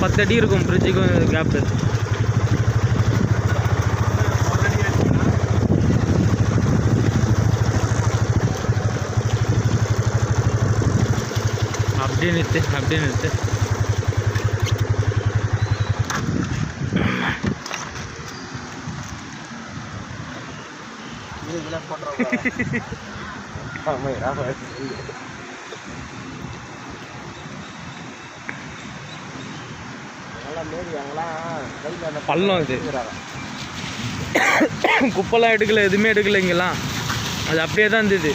பத்து அடி இருக்கும் பிரிட்ஜுக்கும் கேப்பு அப்படியே நிறுத்து அப்படியே நிறுத்து. போட்டுறோம். ஆமாம் பள்ளம் இது. குப்பைலாம் எடுக்கல எதுவுமே எடுக்கல இங்கெல்லாம். அது அப்படியே தான் இருந்தது.